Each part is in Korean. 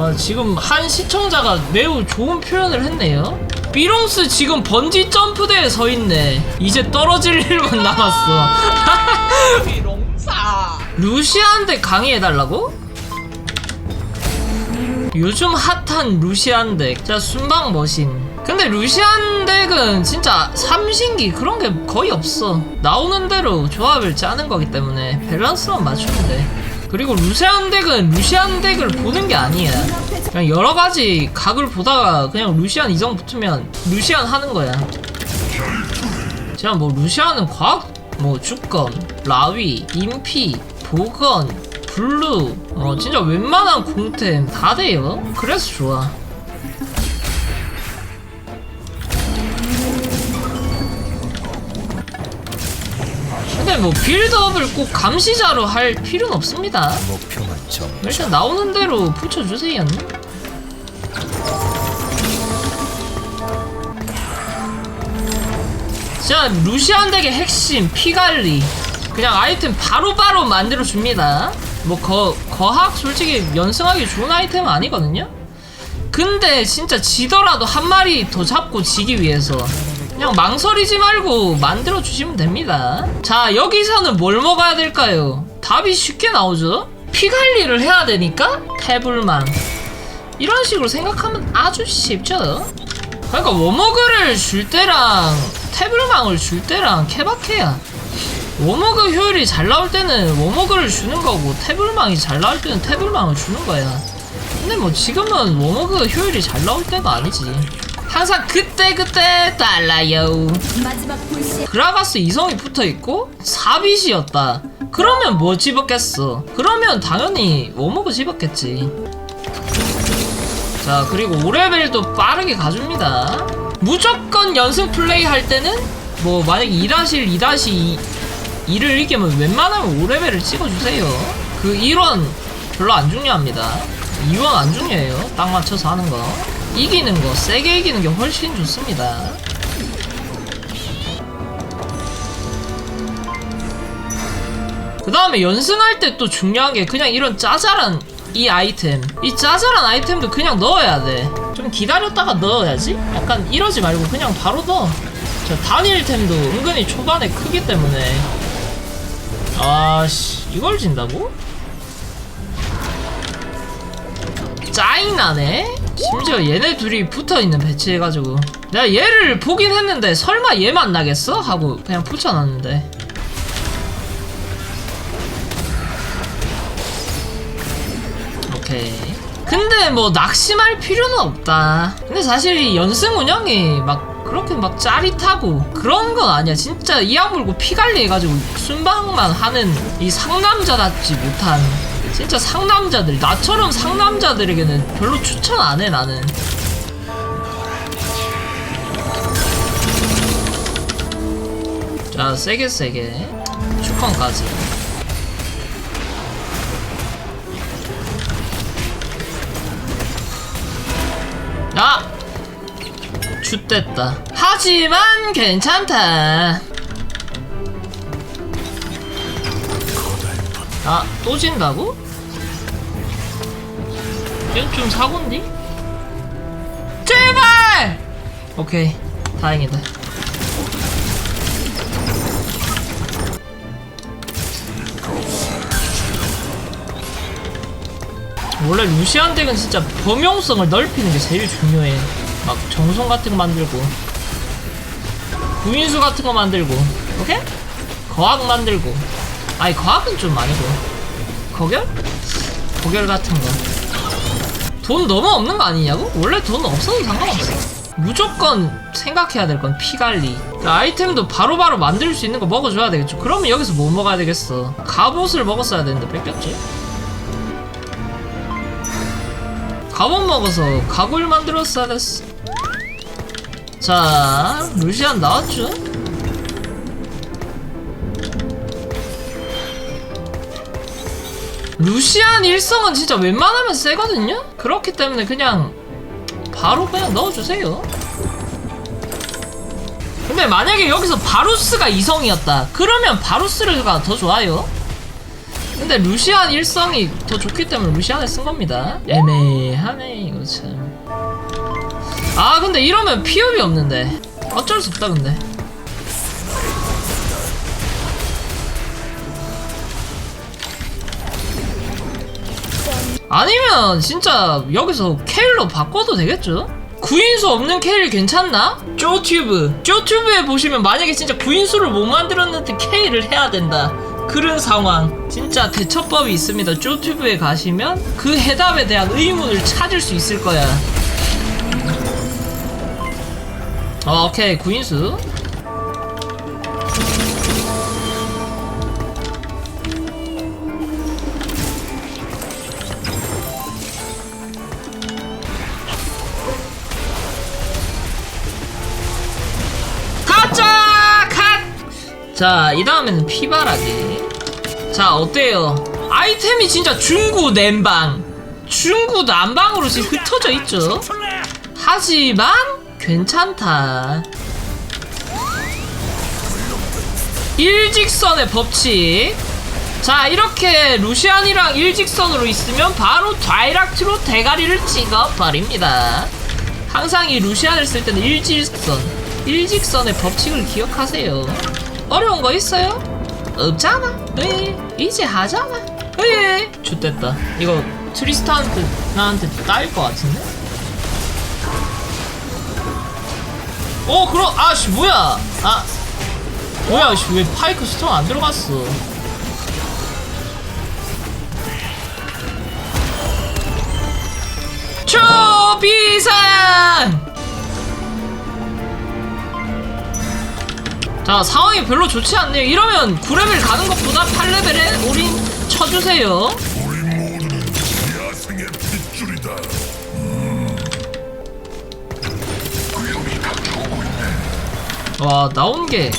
아, 지금 한 시청자가 매우 좋은 표현을 했네요. 비롱스 지금 번지 점프대에 서 있네. 이제 떨어질 일만 남았어. 비롱사 루시안데 강의해달라고? 요즘 핫한 루시안 덱. 자, 순방 머신. 근데 루시안 덱은 진짜 삼신기 그런 게 거의 없어. 나오는 대로 조합을 짜는 거기 때문에 밸런스만 맞추면 돼. 그리고 루시안 덱은 루시안 덱을 보는 게 아니야. 그냥 여러 가지 각을 보다가 그냥 루시안 이성 붙으면 루시안 하는 거야. 제가 뭐 루시안은 과학 뭐 주권, 라위, 인피, 보건, 블루 어 진짜 웬만한 공템 다 돼요. 그래서 좋아. 뭐 빌드업을 꼭 감시자로 할 필요는 없습니다. 목표만 정. 일단 나오는 대로 붙여주세요. 자, 루시안 덱의 핵심 피갈리. 그냥 아이템 바로바로 만들어 줍니다. 뭐 거, 거학 솔직히 연승하기 좋은 아이템은 아니거든요. 근데 진짜 지더라도 한 마리 더 잡고 지기 위해서 그냥 망설이지 말고 만들어 주시면 됩니다. 자, 여기서는 뭘 먹어야 될까요? 답이 쉽게 나오죠? 피 관리를 해야 되니까 태블망. 이런 식으로 생각하면 아주 쉽죠? 그러니까 워머그를 줄 때랑 태블망을 줄 때랑 케바케야. 워머그 효율이 잘 나올 때는 워머그를 주는 거고 태블망이 잘 나올 때는 태블망을 주는 거야. 근데 뭐 지금은 워머그 효율이 잘 나올 때가 아니지. 항상 그때 그때 달라요. 그라가스 이성이 붙어 있고 사빗이었다. 그러면 뭐 집었겠어? 그러면 당연히 워머그 집었겠지. 자 그리고 5레벨도 빠르게 가줍니다. 무조건 연승 플레이 할 때는 뭐 만약 2-1, 2-2 2를 이기면 웬만하면 5레벨을 찍어주세요. 그 1원 별로 안 중요합니다. 2원 안 중요해요. 딱 맞춰서 하는 거. 이기는 거, 세게 이기는 게 훨씬 좋습니다. 그 다음에 연승할 때 또 중요한 게 그냥 이런 짜잘한 이 아이템 이 짜잘한 아이템도 그냥 넣어야 돼좀 기다렸다가 넣어야지 약간 이러지 말고 그냥 바로 넣어 저 단일템도 은근히 초반에 크기 때문에 아씨 이걸 진다고? 짜증나네 심지어 얘네 둘이 붙어있는 배치해가지고 내가 얘를 보긴 했는데 설마 얘 만 나겠어? 하고 그냥 붙여놨는데 오케이. 근데 뭐 낙심할 필요는 없다. 근데 사실 이 연승 운영이 막 그렇게 막 짜릿하고 그런 건 아니야. 진짜 이악 물고 피 관리 해가지고 순방만 하는 이 상남자답지 못한 진짜 상남자들 나처럼 상남자들에게는 별로 추천 안 해 나는. 자 세게 세게 축건까지. 아! 춥됐다. 하지만 괜찮다. 아, 또 진다고? 이건 좀 사고인디? 제발! 오케이, 다행이다. 원래 루시안 덱은 진짜 범용성을 넓히는 게 제일 중요해. 막 정성 같은 거 만들고, 구인수 같은 거 만들고, 오케이? 거학 만들고. 아니 거학은 좀 아니고. 거결? 거결 같은 거. 돈 너무 없는 거 아니냐고? 원래 돈 없어도 상관없어. 무조건 생각해야 될 건 피 관리. 그 아이템도 바로 바로 만들 수 있는 거 먹어줘야 되겠죠. 그러면 여기서 뭐 먹어야 되겠어? 갑옷을 먹었어야 되는데 뺏겼지? 갑옷 먹어서 가골 만들었어야 됐어. 자, 루시안 나왔죠? 루시안 일성은 진짜 웬만하면 세거든요? 그렇기 때문에 그냥 바로 그냥 넣어주세요. 근데 만약에 여기서 바루스가 이성이었다. 그러면 바루스가 더 좋아요. 근데 루시안 일성이 더 좋기 때문에 루시안을 쓴 겁니다. 애매하네 이거 참. 아 근데 이러면 피업이 없는데 어쩔 수 없다 근데. 아니면 진짜 여기서 케일로 바꿔도 되겠죠? 구인수 없는 케일 괜찮나? 쪼튜브. 쪼튜브에 보시면 만약에 진짜 구인수를 못 만들었는데 케일을 해야 된다. 그런 상황. 진짜 대처법이 있습니다. 쪼튜브에 가시면 그 해답에 대한 의문을 찾을 수 있을 거야. 어, 오케이. 구인수 자, 이 다음에는 피바라기. 자, 어때요? 아이템이 진짜 중구 냉방, 중구 난방으로 지금 흩어져 있죠? 하지만, 괜찮다. 일직선의 법칙. 자, 이렇게 루시안이랑 일직선으로 있으면 바로 다이락트로 대가리를 찍어버립니다. 항상 이 루시안을 쓸 때는 일직선, 일직선의 법칙을 기억하세요. 어려운 거 있어요? 없잖아. 네, 이제 하잖아. 네. 좋됐다. 이거 트리스타한테 나한테 따일 것 같은데? 어, 그럼 아씨 뭐야? 아, 뭐야? 씨, 왜 파이크 스톤 안 들어갔어? 초비상! 자 상황이 별로 좋지 않네요 이러면 9레벨 가는 것보다 8레벨에 올인 쳐주세요. 와 나온 게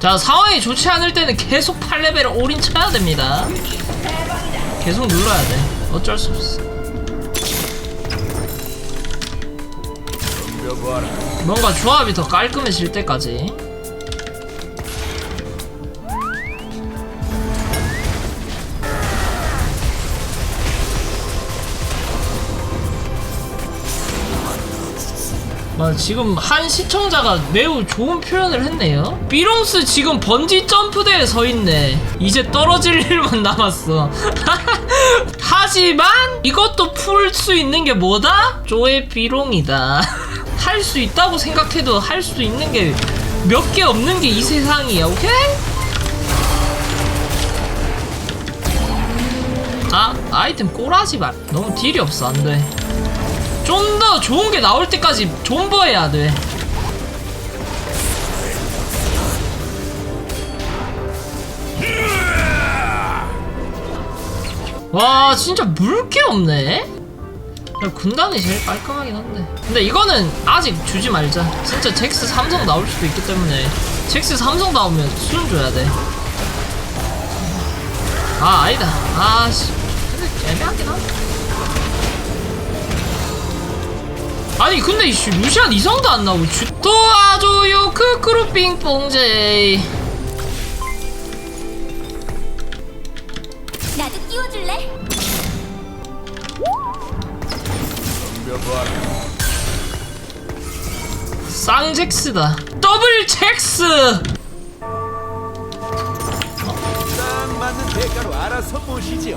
자 상황이 좋지 않을 때는 계속 8레벨을 올인 쳐야 됩니다. 계속 눌러야 돼. 어쩔 수 없어. 뭔가 조합이 더 깔끔해질 때까지 아, 지금 한 시청자가 매우 좋은 표현을 했네요. 비롱스 지금 번지 점프대에 서 있네. 이제 떨어질 일만 남았어. 하지만 이것도 풀 수 있는 게 뭐다? 조의 비롱이다. 할 수 있다고 생각해도 할 수 있는 게 몇 개 없는 게 이 세상이야. 오케이? 아, 아이템 꼬라지 말. 너무 딜이 없어. 안 돼. 좀 더 좋은 게 나올 때까지 존버해야 돼. 와 진짜 물게 없네. 야, 군단이 제일 깔끔하긴 한데. 근데 이거는 아직 주지 말자. 진짜 잭스 삼성 나올 수도 있기 때문에 잭스 삼성 나오면 수준 줘야 돼. 아 아니다. 아씨. 근데 애매하긴 하네. 아니 근데 이씨 루시안 이성도 안 나오고 주... 도와줘요 크크루 빙뽕제이. 나도 끼워줄래? 쌍잭스다. 더블 잭스! 딱 맞는 대가로 알아서 모시지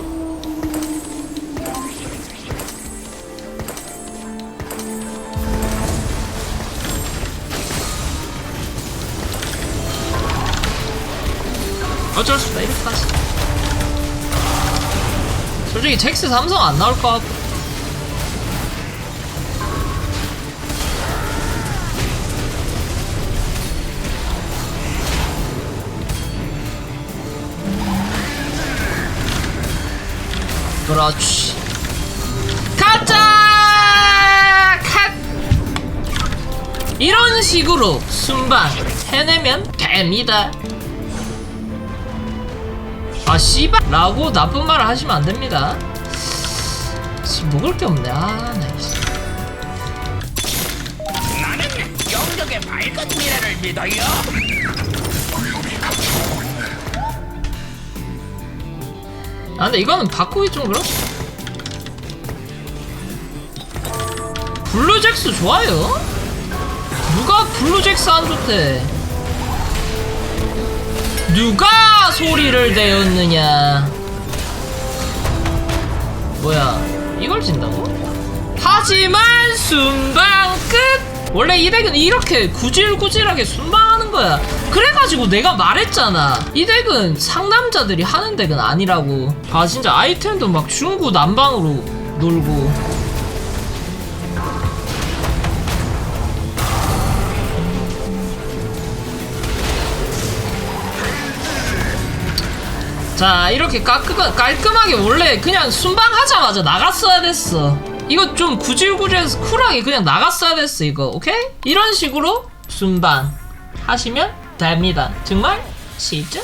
어쩔 수 없다 이렇게까지 솔직히 잭스 삼성 안 나올 것 같고. 그렇지. 가자 컷 이런 식으로 순방 해내면 됩니다 아 씨발! 라고 나쁜 말을 하시면 안 됩니다. 씨, 먹을 게 없네. 아 나이스 나는 영적의 밝은 미래를 믿어요. 아 근데 이거는 바꾸기 좀 그렇 블루잭스 좋아요? 누가 블루잭스 안 좋대 누가 소리를 내었느냐? 뭐야 이걸 진다고? 하지만 순방 끝! 원래 이 덱은 이렇게 구질구질하게 순방하는 거야. 그래가지고 내가 말했잖아. 이 덱은 상남자들이 하는 덱은 아니라고. 아 진짜 아이템도 막 중구 난방으로 놀고 자 이렇게 깔끔, 깔끔하게 원래 그냥 순방하자마자 나갔어야 됐어 이거 좀 구질구질해서 쿨하게 그냥 나갔어야 됐어 이거 오케이? 이런 식으로 순방 하시면 됩니다 정말 쉽죠?